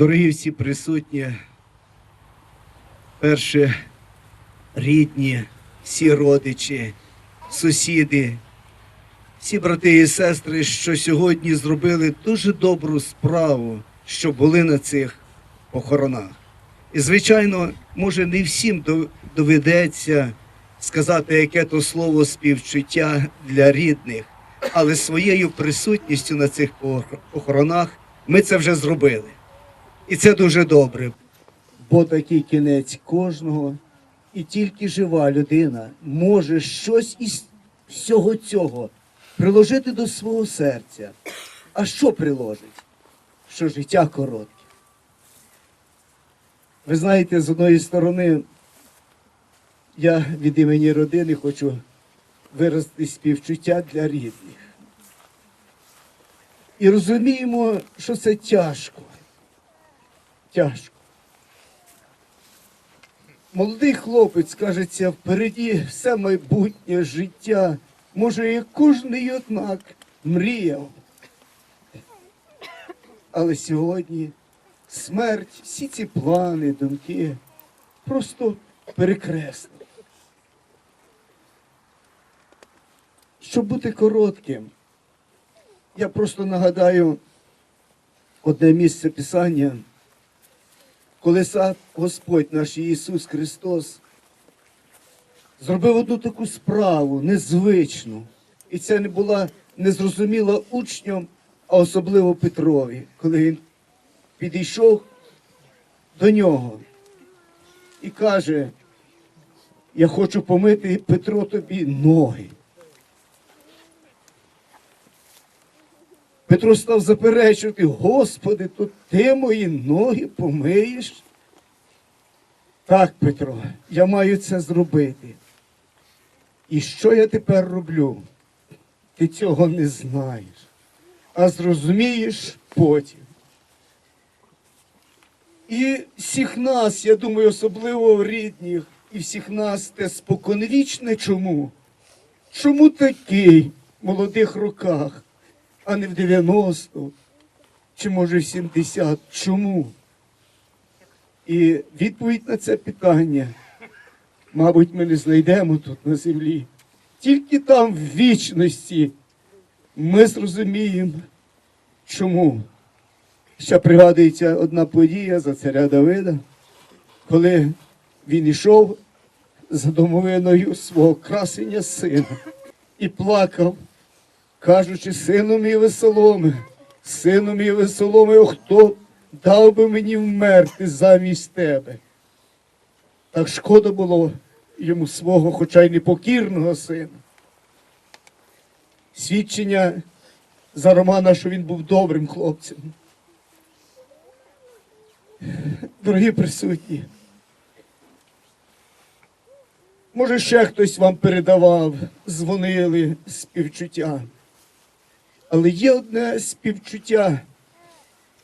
Дорогі всі присутні, перші рідні, всі родичі, сусіди, всі брати і сестри, що сьогодні зробили дуже добру справу, що були на цих похоронах. І, звичайно, може, не всім доведеться сказати, яке то слово співчуття для рідних, але своєю присутністю на цих пох- похоронах ми це вже зробили. І це дуже добре. Бо такий кінець кожного, і тільки жива людина може щось із всього цього приложити до свого серця. А що приложить? Що життя коротке. Ви знаєте, з одної сторони, я від імені родини хочу виразити співчуття для рідних. І розуміємо, що це тяжко тяжко. Молодий хлопець, кажеться, впереді все майбутнє життя. Може, і кожний однак мріяв. Але сьогодні смерть, всі ці плани, думки просто перекреслені. Щоб бути коротким, я просто нагадаю одне місце Писання коли сам Господь наш Ісус Христос зробив одну таку справу незвичну, і це не була незрозуміла учням, а особливо Петрові, коли він підійшов до нього і каже, я хочу помити Петро тобі ноги. Петро став заперечувати, Господи, то ти мої ноги помиєш? Так, Петро, я маю це зробити. І що я тепер роблю? Ти цього не знаєш, а зрозумієш потім. І всіх нас, я думаю, особливо рідних, і всіх нас те споконвічне чому? Чому такий в молодих роках? А не в 90 чи може в 70. Чому? І відповідь на це питання, мабуть, ми не знайдемо тут на землі. Тільки там в вічності ми зрозуміємо, чому. Ще пригадується одна подія за царя Давида, коли він йшов за домовиною свого красення сина і плакав кажучи, сину мій веселоме, сину мій веселоме, о, хто дав би мені вмерти замість тебе. Так шкода було йому свого, хоча й непокірного сина. Свідчення за Романа, що він був добрим хлопцем. Дорогі присутні, може, ще хтось вам передавав, дзвонили співчуття. Але є одне співчуття,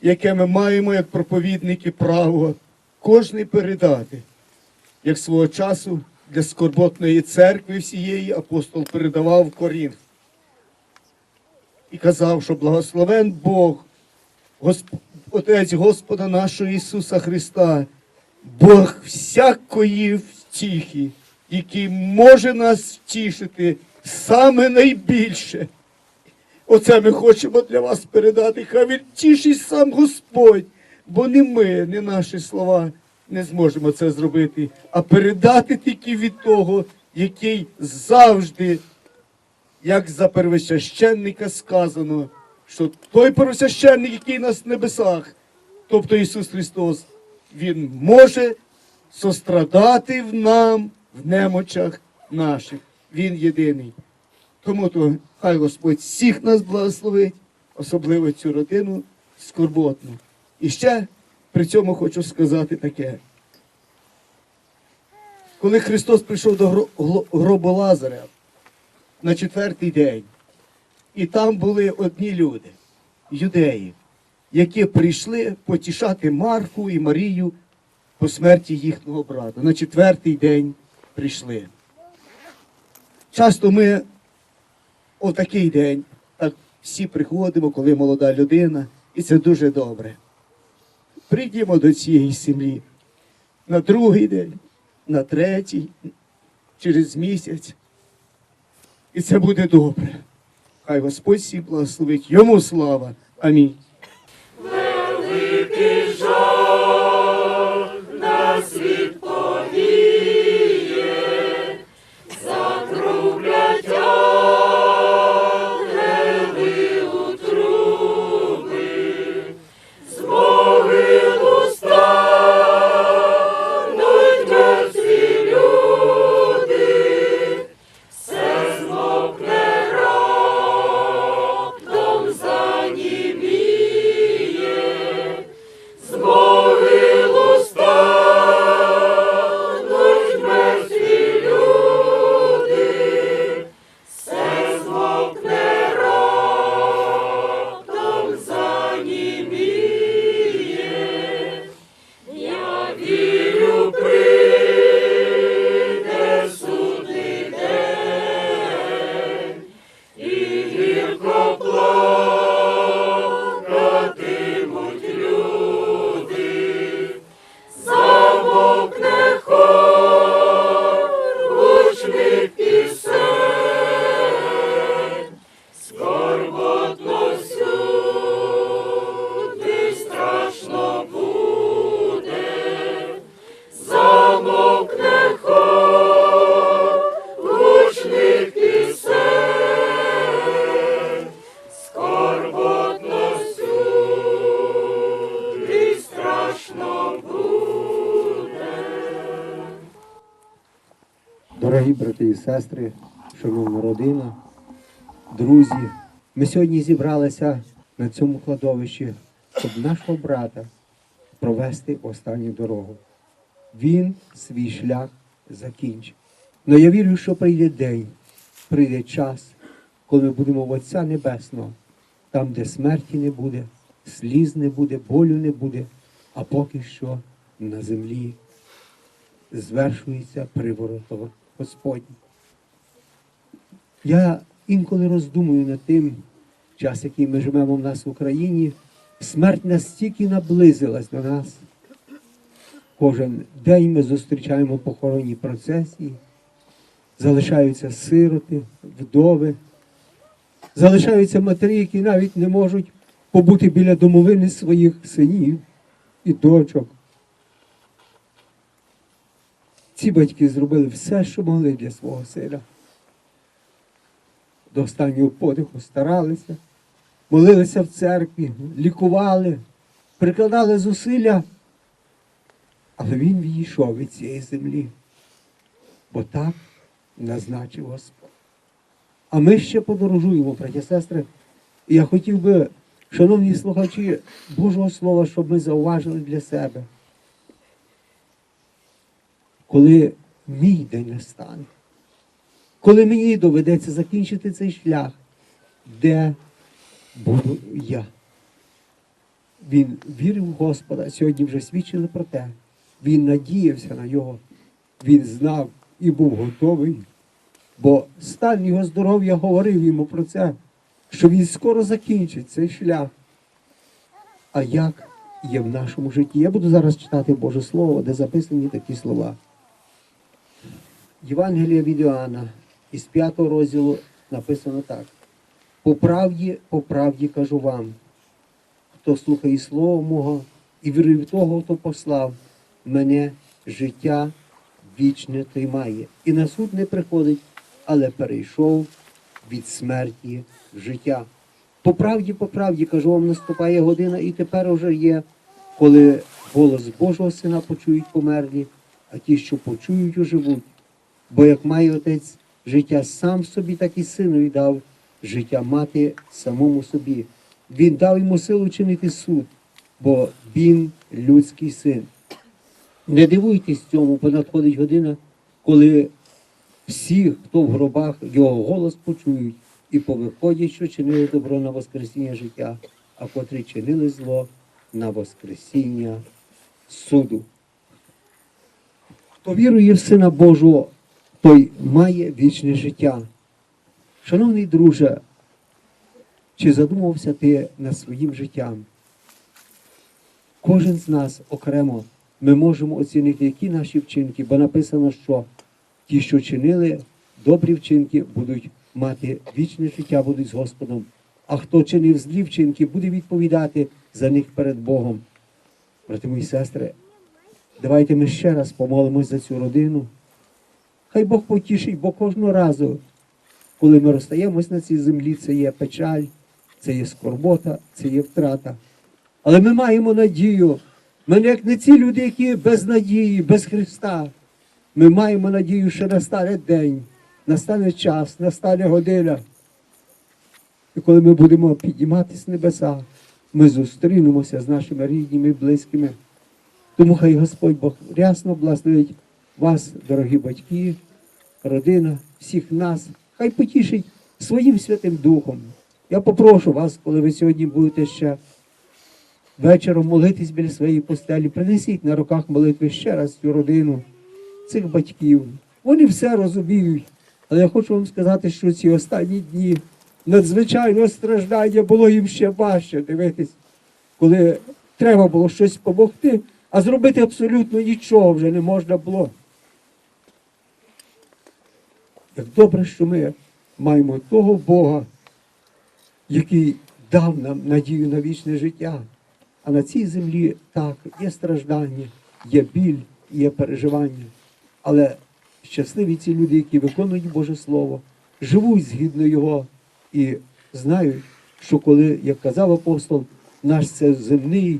яке ми маємо як проповідники право кожний передати, як свого часу для скорботної церкви всієї апостол передавав в Корінф. І казав, що благословен Бог, Госп... Отець Господа нашого Ісуса Христа, Бог всякої втіхи, який може нас втішити саме найбільше. Оце ми хочемо для вас передати. Хай він сам Господь, бо не ми, не наші слова не зможемо це зробити, а передати тільки від того, який завжди, як за первосвященника сказано, що той первосвященник, який нас в небесах, тобто Ісус Христос, Він може сострадати в нам в немочах наших. Він єдиний. Тому то хай Господь всіх нас благословить, особливо цю родину скорботну. І ще при цьому хочу сказати таке. Коли Христос прийшов до гробу Лазаря на четвертий день, і там були одні люди, юдеї, які прийшли потішати Марфу і Марію по смерті їхнього брата. На четвертий день прийшли. Часто ми о такий день. Так всі приходимо, коли молода людина, і це дуже добре. прийдімо до цієї сім'ї на другий день, на третій, через місяць. І це буде добре. Хай Господь всі благословить. Йому слава. Амінь. Сестри, шановна родина, друзі, ми сьогодні зібралися на цьому кладовищі, щоб нашого брата провести останню дорогу. Він свій шлях закінчив. Но я вірю, що прийде день, прийде час, коли ми будемо в Отця Небесного, там, де смерті не буде, сліз не буде, болю не буде, а поки що на землі звершується приворот Господній. Я інколи роздумую над тим, час, який ми живемо в нас в Україні, смерть настільки наблизилась до нас. Кожен день ми зустрічаємо похоронні процесії, залишаються сироти, вдови, залишаються матері, які навіть не можуть побути біля домовини своїх синів і дочок. Ці батьки зробили все, що могли для свого сина. До останнього подиху старалися, молилися в церкві, лікували, прикладали зусилля, але він відійшов від цієї землі, бо так назначив Господь. А ми ще подорожуємо, браті сестри. І я хотів би, шановні слухачі Божого Слова, щоб ми зауважили для себе коли мій день настане, коли мені доведеться закінчити цей шлях, де буду я. Він вірив в Господа, сьогодні вже свідчили про те. Він надіявся на його, він знав і був готовий, бо стан його здоров'я говорив йому про це, що він скоро закінчить цей шлях. А як є в нашому житті? Я буду зараз читати Боже Слово, де записані такі слова. Євангелія від Іоанна із п'ятого розділу написано так. По правді, по правді кажу вам, хто слухає Слово мого і вірує в того, хто послав мене, життя вічне той має. І на суд не приходить, але перейшов від смерті в життя. По правді, по правді кажу вам, наступає година, і тепер уже є, коли голос Божого Сина почують померлі, а ті, що почують, оживуть. Бо як має отець життя сам собі, так і синові дав життя мати самому собі. Він дав йому силу чинити суд, бо він людський син. Не дивуйтесь цьому, бо надходить година, коли всі, хто в гробах, його голос почують і повиходять, що чинили добро на Воскресіння життя, а котрі чинили зло на Воскресіння суду. Хто вірує в Сина Божого, той має вічне життя. Шановний друже, чи задумався ти над своїм життям? Кожен з нас окремо ми можемо оцінити, які наші вчинки, бо написано, що ті, що чинили добрі вчинки, будуть мати вічне життя, будуть з Господом. А хто чинив злі вчинки, буде відповідати за них перед Богом. Брати мої сестри, давайте ми ще раз помолимось за цю родину. Хай Бог потішить, бо кожного разу, коли ми розстаємось на цій землі, це є печаль, це є скорбота, це є втрата. Але ми маємо надію. Ми не як не ці люди, які без надії, без Христа. Ми маємо надію, що настане день, настане час, настане година. І коли ми будемо підніматися небеса, ми зустрінемося з нашими рідними і близькими. Тому хай Господь Бог рясно благословить вас, дорогі батьки, родина, всіх нас, хай потішить своїм Святим Духом. Я попрошу вас, коли ви сьогодні будете ще вечором молитись біля своєї постелі, принесіть на руках молитви ще раз цю родину, цих батьків. Вони все розуміють. Але я хочу вам сказати, що ці останні дні надзвичайно страждання було їм ще важче дивитись, коли треба було щось допомогти, а зробити абсолютно нічого вже не можна було. Як добре, що ми маємо того Бога, який дав нам надію на вічне життя. А на цій землі так, є страждання, є біль, є переживання. Але щасливі ці люди, які виконують Боже Слово, живуть згідно Його і знають, що коли, як казав апостол, наш це земний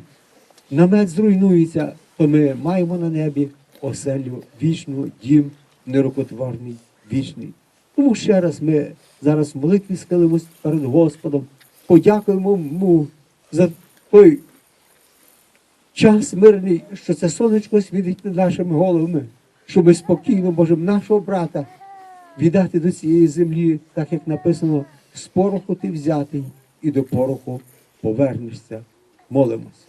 намет зруйнується, то ми маємо на небі оселю вічну, дім нерукотворний, вічний. Тому ще раз ми зараз в молитві схилимось перед Господом, подякуємо йому за той час мирний, що це сонечко світить над нашими головами, що ми спокійно можемо нашого брата віддати до цієї землі, так як написано, з пороху ти взятий і до пороху повернешся. Молимось.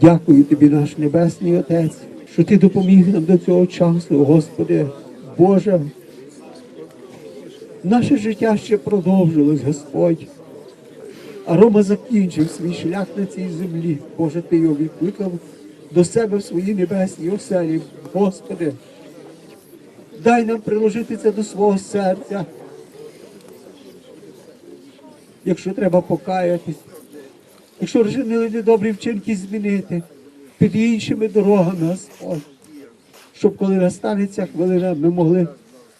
Дякую тобі, наш Небесний Отець, що ти допоміг нам до цього часу, Господи, Боже. Наше життя ще продовжилось, Господь. А Рома закінчив свій шлях на цій землі. Боже, ти його відкликав до себе в своїй небесній оселі. Господи, дай нам приложити це до свого серця. Якщо треба покаятись, якщо вчинили недобрі вчинки змінити, під іншими дорогами, щоб коли настане ця хвилина, ми могли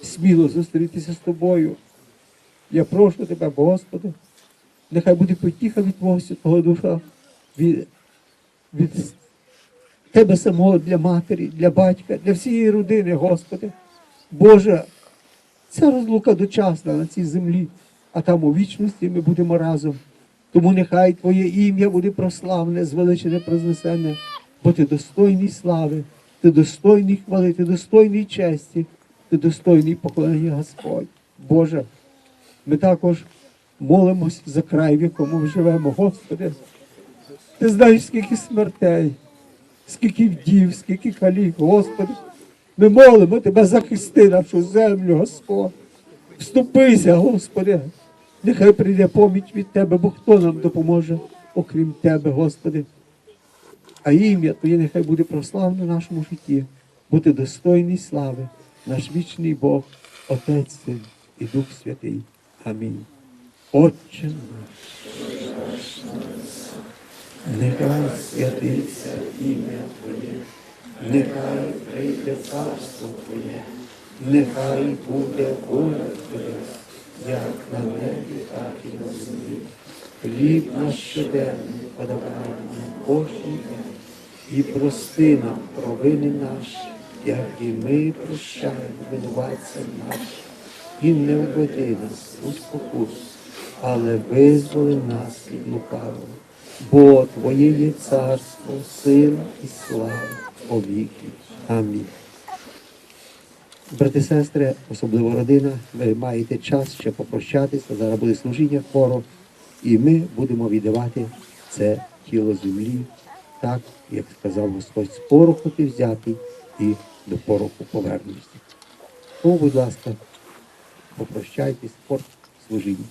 сміло зустрітися з тобою. Я прошу тебе, Господи, нехай буде потіха від Твого Святого Духа, від, від Тебе самого для матері, для батька, для всієї родини, Господи. Боже, ця розлука дочасна на цій землі, а там у вічності ми будемо разом. Тому нехай Твоє ім'я буде прославне, звеличене, прознесене, бо ти достойний слави, ти достойний хвали, ти достойний честі, ти достойний поклонення Господь. Боже, ми також молимось за край, в якому ми живемо, Господи. Ти знаєш, скільки смертей, скільки вдів, скільки калік, Господи. Ми молимо Тебе, захисти нашу землю, Господь. Вступися, Господи. Нехай прийде поміч від Тебе, бо хто нам допоможе, окрім Тебе, Господи. А ім'я Твоє нехай буде прославлено в нашому житті, бути достойний слави, наш вічний Бог, Отець Син і Дух Святий. Амінь. Отче наш, нехай святиться ім'я Твоє, нехай прийде царство Твоє, нехай буде воля Твоя, як на небі, так і на землі. Хліб наш щоденний подавай нам кожен день, і прости нам провини наші, як і ми прощаємо винуватцям нашим. І не введи нас у спокусу, але визволи нас від лукавого. Бо Твоє є царство, сила і слава повіки. Амінь. Брати, сестри, особливо родина, ви маєте час ще попрощатися. Зараз буде служіння хору, і ми будемо віддавати це тіло землі, так, як сказав Господь, з пороху ти взятий і до пороху повернешся. Тому, будь ласка, попрощайтесь, спорт служіння.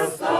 us.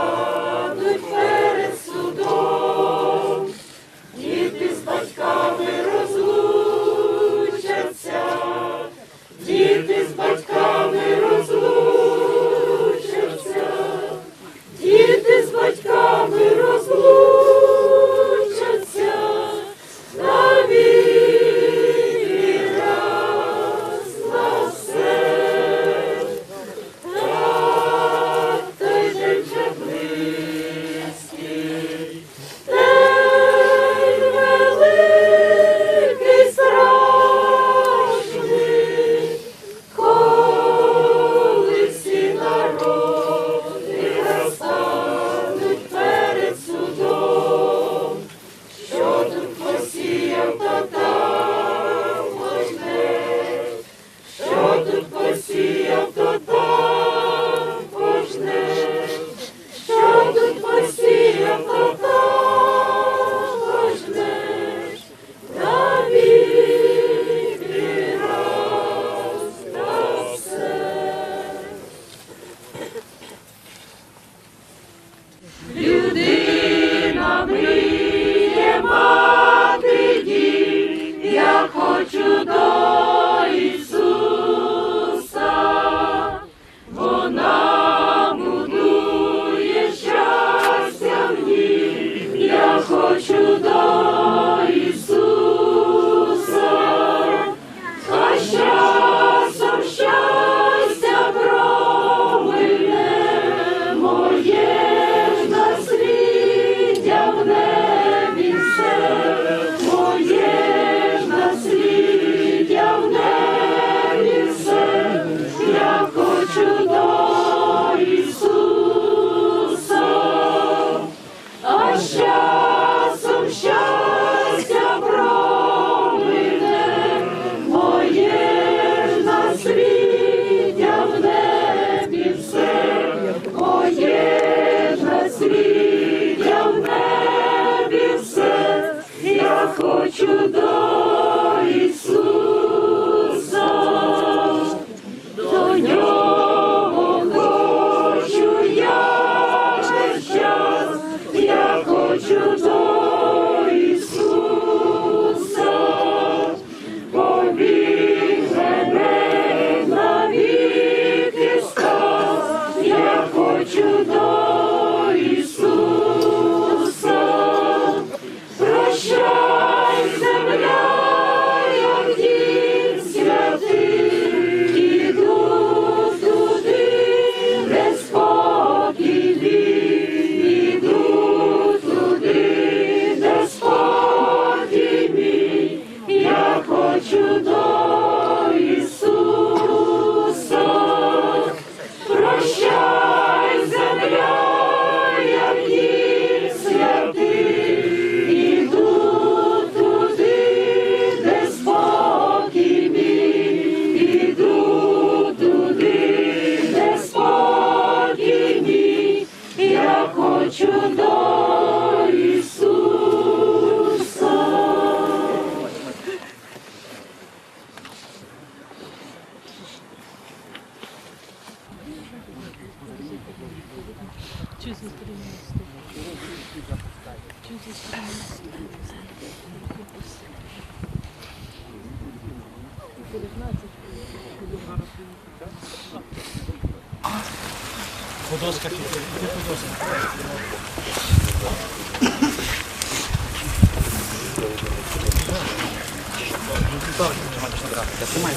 ставити, математичну графіку. Тримай,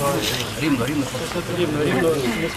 рівно, рівно. Рівно, рівно, не